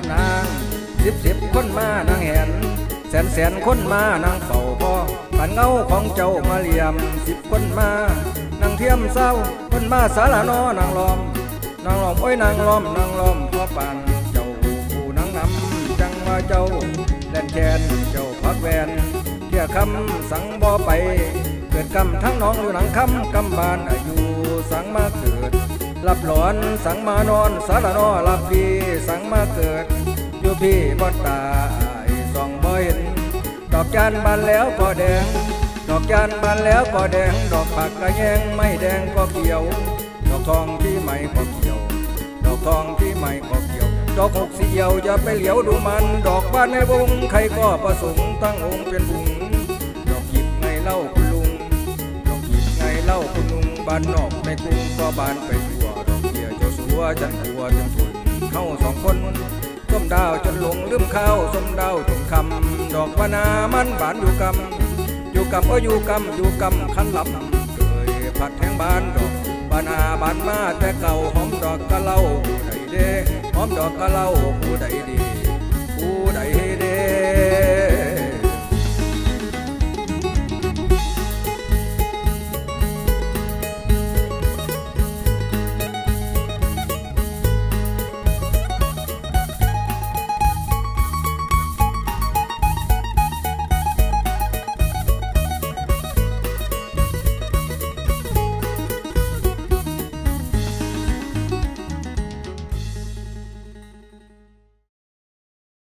ามนางสิบสิบคนมานางเห็นแสนแสนคนมานางเฝ้าพ่อปันเงาของเจ้ามาเหลี่ยมสิบคนมานางเทียมเศร้าคนมาสารนอนางล้อมนางล้อมโอ้ยนางล้อมนางล้อมพ่อปานเจ้าผู้นางนำจังว่าเจ้าแล่นแกนเจ้าพักแวนเที่ยคำสังบ่ไป เกิดกำทั้งน้องอยู่หนังคำกำบานอายุสังมาเกิด หลับหลอนสังมานอนสารนอหลับดีสังมาเกิดอยู่พี่บ่ตายส่องบ่เห็นดอกจานบานแล้วก็แดง ดอกจานบานแล้วก็แดง ดอกผักกระแยงไม่แดงก็เขียว ดอกทองที่ไม่ก็เขียว ดอกทองที่ไม่ก็เขียว ดอกหกสีเหี่ยวอย่าไปเหลียวดูมัน ดอกบานในวงใครก็ประสงค์ตั้งองค์เป็นบุงดอกหยิบไงเล่า บ้านนอกในกรุงก็บานไปทั่วดอกเบี้ยเจ้าสัวจันทัวจนทุนเข้าสองคนส้มดาวจนหลงลืมข้าวส้มดาวจนคำดอกวานามันบานอยู่กำอยู่กำก็อยู่กำอยู่กำขันลำเคยผัดแทงบานดอกวานาบานมาแต่เก่าหอมดอกกะเล่าผู้ใดเด้หอมดอกกะเล่าผู้ใด